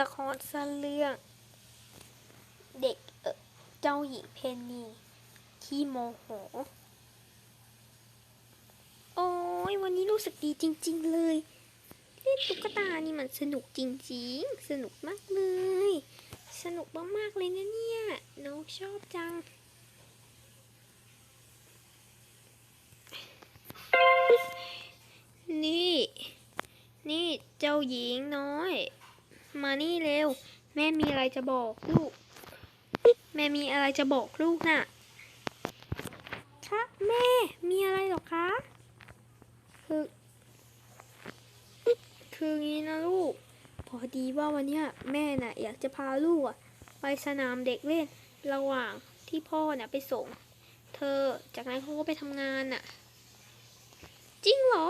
ละครสั้นเรื่อง เด็กเออเจ้าหญิงเพนนีขี้โมโห โอ้ยวันนี้รู้สึกดีจริง ๆ เลย เล่นตุ๊กตานี่มันสนุกจริง ๆ สนุกมากเลย สนุกมากๆเลยนะเนี่ยน้องชอบจังนี่ นี่เจ้าหญิงน้อย มานี่เร็ว แม่มีอะไรจะบอกลูก แม่มีอะไรจะบอกลูกน่ะคะแม่ มีอะไรหรอคะ คือ คืองี้นะลูก พอดีว่าวันเนี้ยแม่น่ะ อยากจะพาลูกอะไปสนามเด็กเล่น ระหว่างที่พ่อน่ะไปส่ง เธอ จากนั้นเขาก็ไปทำงานน่ะ จริงเหรอ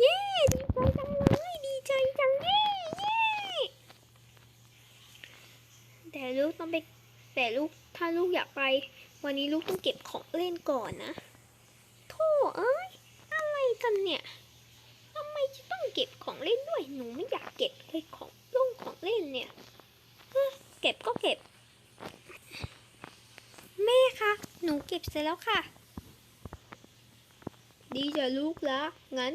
เย้ ดีใจจังเลย ดีใจจังเย้เย้ แต่ลูกต้องไปแต่ลูกถ้าลูกอยากไป วันนี้ลูกต้องเก็บของเล่นก่อนนะโธ่เอ้ยอะไรกันเนี่ยทำไมจะต้องเก็บของเล่นด้วยหนูไม่อยากเก็บเลยของลงของเล่นเนี่ยเก็บก็เก็บ แม่คะหนูเก็บเสร็จแล้วค่ะ ดีจ้ะลูกละงั้น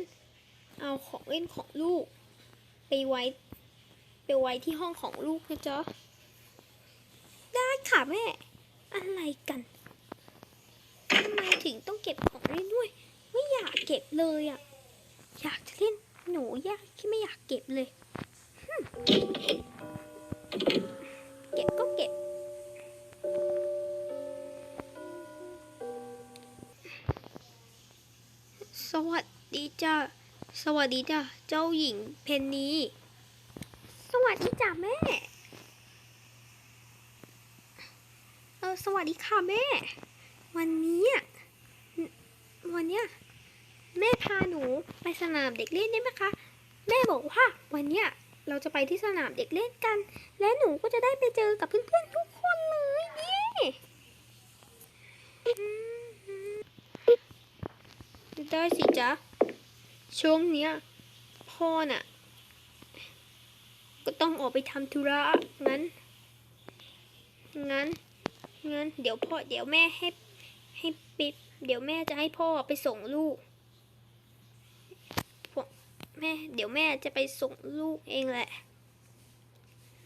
เอาของเล่นของลูก ไปไว้ ไปไว้ที่ห้องของลูกนะจ๊ะ ได้ค่ะแม่ อะไรกันทำไมถึงต้องเก็บของเล่นด้วย ไม่อยาก เลยอะ่ะอยากจะเล่นหนูอยากที่ไม่อยากเก็บเลย เก็บก็เก็บ สวัสดีจ้าสวัสดีจ้าเจ้าหญิงเพนนีสวัสดีจ้าแม่ เออสวัสดีค่ะแม่ วันนี้วันเนี้ย แม่พาหนูไปสนามเด็กเล่นได้ไหมคะ แม่บอกว่าวันเนี้ยเราจะไปที่สนามเด็กเล่นกัน และหนูก็จะได้ไปเจอกับเพื่อนๆทุกคนเลยเย้อืมได้สิจ๊ะ ช่วงเนี้ยพ่อน่ะ ก็ต้องออกไปทำธุระงั้น งั้น งั้น เดี๋ยวพ่อ เดี๋ยวแม่ให้ให้ปิดเดี๋ยวแม่จะให้พ่อไปส่งลูก แม่ เดี๋ยวแม่จะไปส่งลูกเองแหละ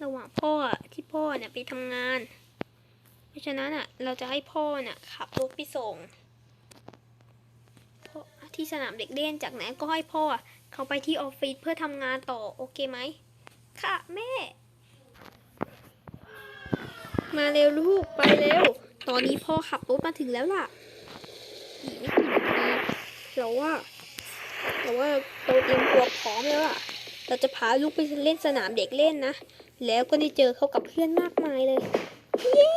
ระหว่างพ่อที่พ่อเนี่ยไปทำงาน เพราะฉะนั้นอะ เราจะให้พ่อน่ะขับรถไปส่งที่สนามเด็กเล่นจากนั้นก็ให้พ่อเขาไปที่ออฟฟิศเพื่อทำงานต่อโอเคไหม ค่ะแม่ มาเร็วลูกไปเร็ว ตอนนี้พ่อขับรถมาถึงแล้วล่ะอีกไม่กี่นาทีเราว่า เราว่าเราเตรียมตัวพร้อมแล้วล่ะเราจะพาลูกไปเล่นสนามเด็กเล่นนะ แล้วก็ได้เจอเขากับเพื่อนมากมายเลย เย้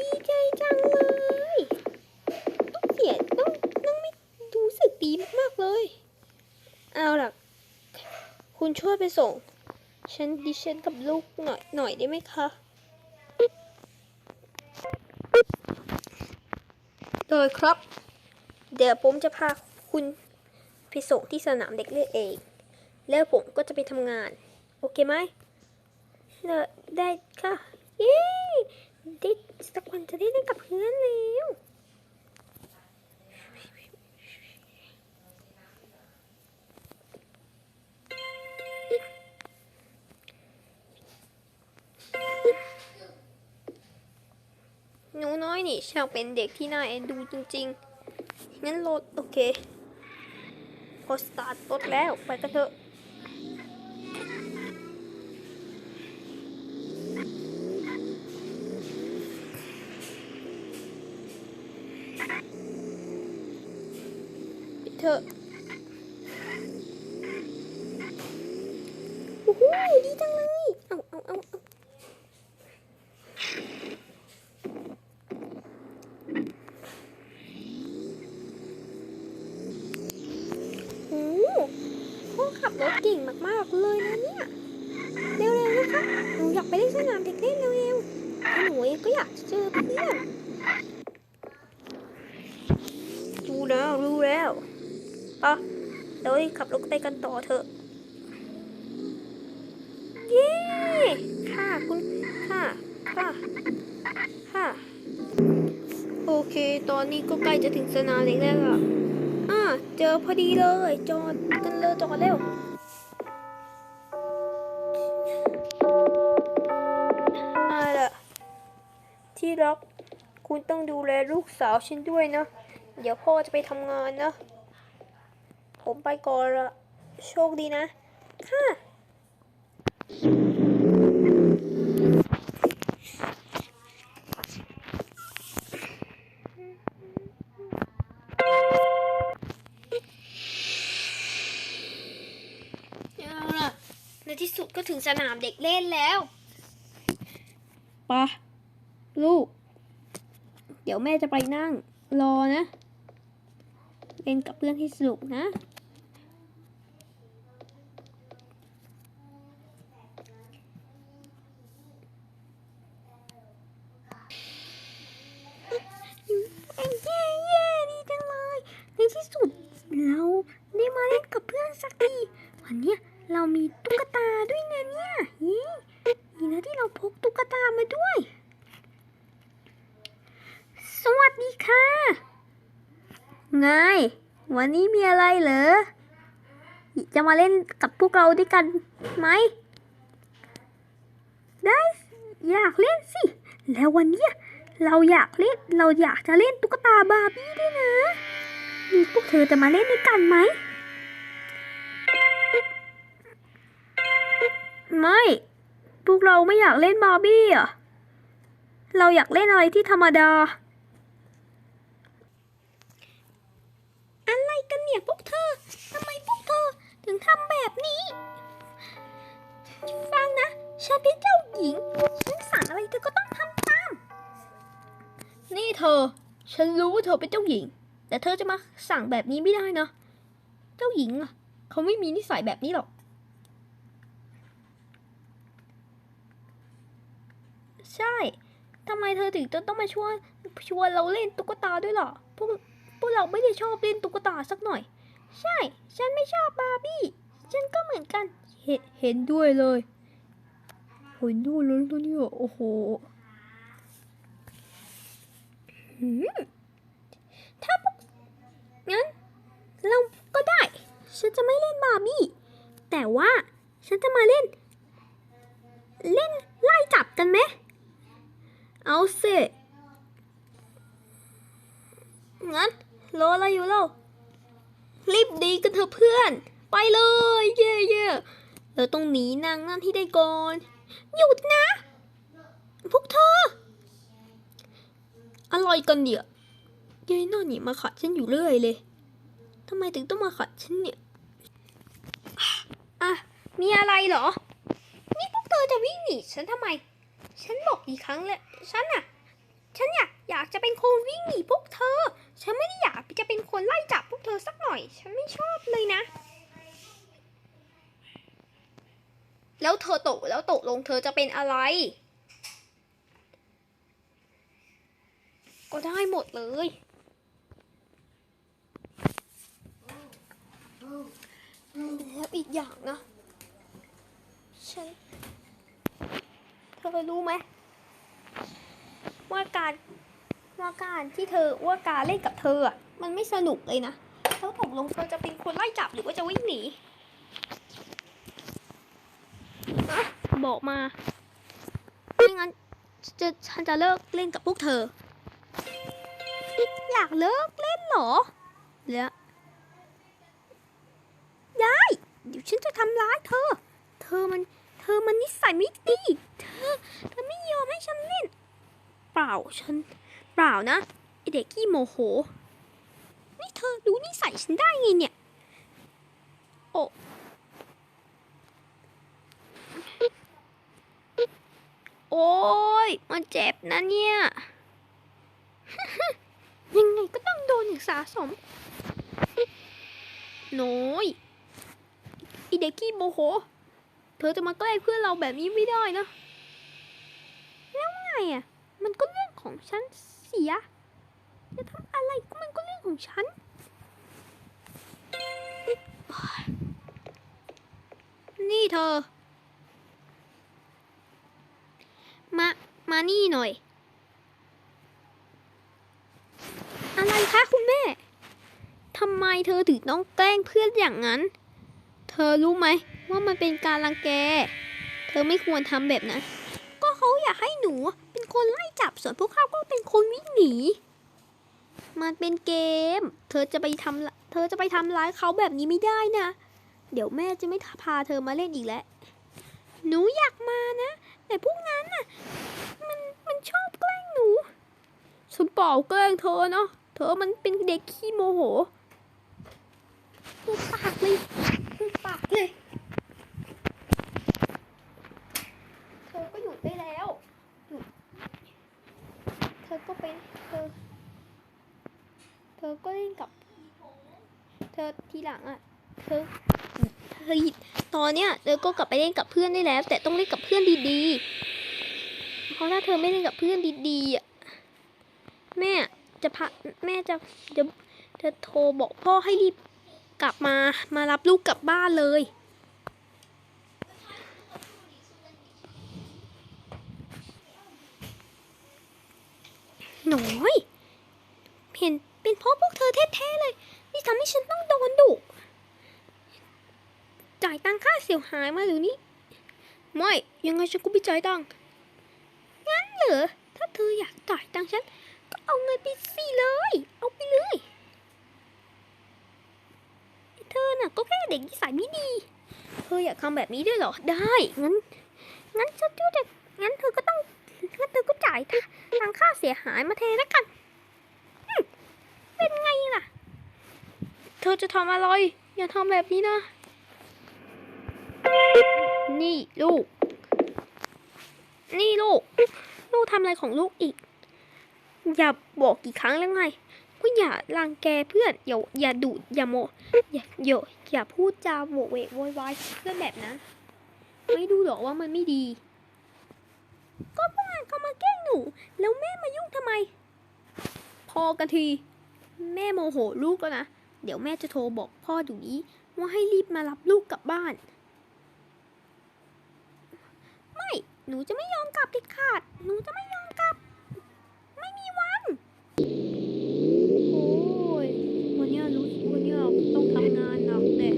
ดีใจจังเลยต้องเสียต้องต้องไม่รู้สึกดีมากๆเลย เอาล่ะ คุณช่วยไปส่ง ฉันดิฉันกับลูกหน่อยหน่อยได้ไหมคะโดยครับ เดี๋ยวผมจะพาคุณ ไปส่งที่สนามเด็กเล่นเอง แล้วผมก็จะไปทำงาน โอเคไหมเนอะได้ค่ะ เย้ได้สักวันจะได้เล่นกับเพื่อนแล้วหนูน้อยนี่ช่างเป็นเด็กที่น่าเอ็นดูจริงๆงั้นรถโอเค พอสตาร์ทรถแล้ว ไปกันเถอะ ขับรถเก่งมากๆเลยนะเนี่ย เร็วๆนะคะ หนูอยากไปเล่นสนามเด็กเล่นเร็วๆหนูเองก็อยากเจอเพื่อนรู้แล้วรู้แล้วปะเดี๋ยวขับรถไปกันต่อเถอะ เย้ค่ะคุณค่ะค่ะค่ะ โอเค ตอนนี้ก็ใกล้จะถึงสนามเด็กแล้วล่ะ อ่าเจอพอดีเลย จอดกันเลยจอดเร็วอาล่ะที่รักคุณต้องดูแลลูกสาวฉันด้วยนะ เดี๋ยวพ่อจะไปทำงานนะ ผมไปก่อนละโชคดีนะ ค่ะ งสนามเด็กเล่นแล้วปะลูก เดี๋ยวแม่จะไปนั่งรอนะ เล่นกับเพื่อนที่สนุกนะ ไง วันนี้มีอะไรเหรอ จะมาเล่นกับพวกเราด้วยกันไหม ได้ อยากเล่นสิ แล้ววันนี้เราอยากเล่น เราอยากจะเล่นตุ๊กตาบาร์บี้ด้วยนะ มีพวกเธอจะมาเล่นด้วยกันไหม ไม่ พวกเราไม่อยากเล่นบาร์บี้อะ เราอยากเล่นอะไรที่ธรรมดา อะไรกันเนี่ยพวกเธอ ทำไมพวกเธอถึง ทำแบบนี้ ฟังนะ ฉันเป็นเจ้าหญิง ฉันสั่งอะไรเธอก็ต้องทำตาม นี่เธอ ฉันรู้ว่าเธอเป็นเจ้าหญิง แต่เธอจะมาสั่งแบบนี้ไม่ได้นะ เจ้าหญิงอะ เขาไม่มีนิสัยแบบนี้หรอก ใช่ทำไมเธอถึงต้องมาชวนชวนเราเล่นตุ๊กตาด้วยล่ะพวกพวกเราไม่ได้ชอบเล่นตุ๊กตาสักหน่อย ใช่ ฉันไม่ชอบบาร์บี้ ฉันก็เหมือนกัน เห็นเห็นด้วยเลยเห็นด้วยเลยตัวนี้โอ้โหถ้าพวกงั้นเราก็ได้ ฉันจะไม่เล่นบาร์บี้ แต่ว่าฉันจะมาเล่น เล่นไล่จับกันไหม เอาสิงั้นรออะไรอยู่เล่า รีบดีกันเถอะเพื่อน ไปเลย เย่เย่เราต้องหนีนางนั่นที่ได้ก่อน หยุดนะ พวกเธออะไรกันเดี๋ยยายน่นนี่มาขัดฉันอยู่เรื่อยเลยทำไมถึงต้องมาขัดฉันเนี่ยอะมีอะไรเหรอ นี่พวกเธอจะวิ่งหนีฉันทำไม ฉันบอกกี่ครั้งแล้ว ฉันน่ะ ฉันอยากอยากจะเป็นคนวิ่งหนีพวกเธอ ฉันไม่ได้อยากจะเป็นคนไล่จับพวกเธอสักหน่อย ฉันไม่ชอบเลยนะ แล้วเธอตกแล้วตกลงเธอจะเป็นอะไร ก็ได้หมดเลย แล้วอีกอย่างนะ ฉัน เธอรู้ไหม ว่าการว่าการที่เธอว่าการเล่นกับเธออะมันไม่สนุกเลยนะแล้วตกลงเธอจะเป็นคนไล่จับหรือว่าจะวิ่งหนีอะบอกมาไม่งั้นจะฉันจะเลิกเล่นกับพวกเธอ อยากเลิกเล่นเหรอแล้วได้ เดี๋ยวฉันจะทำร้ายเธอ เธอมัน เธอมันนิสัยไม่ดี เธอ เธอไม่ยอมให้ฉันเล่น เปล่าฉันเปล่านะไอเด็กขี้โมโห นี่เธอดูนิสัยฉันได้ไงเนี่ย โอ้โอ้ยมันเจ็บนะเนี่ย ยังไงก็ต้องโดนอย่างสาสมน้อยไอเด็กขี้โมโห เธอจะมาแกล้งเพื่อนเราแบบนี้ไม่ได้นะ แล้วไงอะ มันก็เรื่องของฉันเสีย จะทำอะไรก็มันก็เรื่องของฉันนี่เธอ มา มานี่หน่อย อะไรคะคุณแม่ ทำไมเธอถึงต้องแกล้งเพื่อนอย่างนั้น เธอรู้ไหมว่ามันเป็นการรังแก เธอไม่ควรทำแบบนั้น ก็เขาอยากให้หนู คนไล่จับส่วนพวกเขาก็เป็นคนวิ่งหนี มันเป็นเกม เธอจะไปทำเธอจะไปทำร้ายเขาแบบนี้ไม่ได้นะ เดี๋ยวแม่จะไม่พาเธอมาเล่นอีกแล้ว หนูอยากมานะ แต่พวกนั้นน่ะ มันมันชอบแกล้งหนู ฉันเปล่าแกล้งเธอเนาะ เธอมันเป็นเด็กขี้โมโหพูดปากเลยพูดปากเลย เธอก็หยุดได้แล้วหยุดเธอก็เป็นเธอ เธอก็เล่นกับ เธอ ทีหลังอะเธอเฮ้ยตอนเนี้ยเธอก็กลับไปเล่นกับเพื่อนได้แล้ว แต่ต้องเล่นกับเพื่อนดีๆ เพราะถ้าเธอไม่เล่นกับเพื่อนดีๆอะแม่จะพาแม่จะจะจะโทรบอกพ่อให้รีบกลับมามารับลูกกลับบ้านเลยหน่อยเห็นเป็นพราะพวกเธอแท้ๆเลย ที่ทำให้ฉันต้องโดนดุจ่ายตังค่าเสียหายมาหรือนี่ไม่ยังไงฉันก็ไม่จ่ายตังงั้นเหรอถ้าเธออยากจ่ายตังฉันก็เอาเงินไปสิเลย เอาไปเลย เธอน่ะก็แค่เด็กนิสัยไม่ดี เธออยากทำแบบนี้ด้วยเหรอได้งั้นงั้นฉันจะงั้นเธอก็ต้องงั้นเธอก็จ่ายทางค่าเสียหายมาแทนแล้วกันเป็นไงล่ะ ธอจะทำอะไร อย่าทำแบบนี้นะ นี่ลูก นี่ลูก ลูกทำอะไรของลูกอีก อย่าบอกกี่ครั้งแล้วไงว่าอย่ารังแกเพื่อน อย่าอย่าดุอย่าโมอย่าอย่าอย่าพูดจาโวเวกโวยวายเพื่อนแบบนั้น ไม่ดูหรอกว่ามันไม่ดี ก็พวกมันเขามาแกล้งหนู แล้วแม่มายุ่งทำไม พอกันที แม่โมโหลูกแล้วนะ เดี๋ยวแม่จะโทรบอกพ่อดูนี้ว่าให้รีบมารับลูกกลับบ้าน ไม่ หนูจะไม่ยอมกลับเด็ดขาด หนูจะไม่ยอมกลับ ไม่มีวัน โอ้ย วันนี้ยรู้สึกวันนี้ยต้องทำงานหนักเลย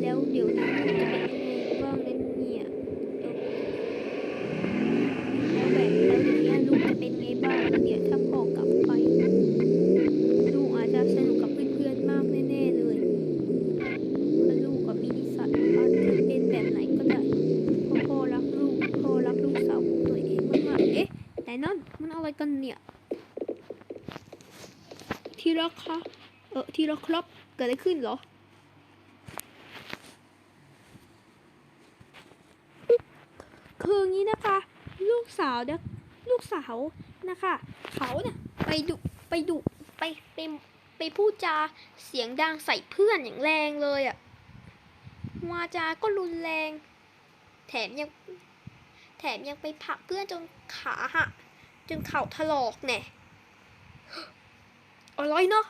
แล้วเดี๋ยวนี้จะเป็นยังไงบ้างเนี่ยเนี่ยแล้วแบบแล้วเดี๋ยวนี้ลูกจะเป็นไงบ้างเนี่ยถ้าพ่อกลับไป รักคะเออที่รักครับเกิดอะไรขึ้นเหรอคืองี้นะคะ ลูกสาวเนี่ยลูกสาวนะคะ เขาเนี่ยไปดุไปดุไปไปไปพูดจาเสียงดังใส่เพื่อนอย่างแรงเลยอะวาจาก็รุนแรง แถมยังแถมยังไปผักเพื่อนจนขาหักจนเข่าถลอกแน่อะไรเนาะ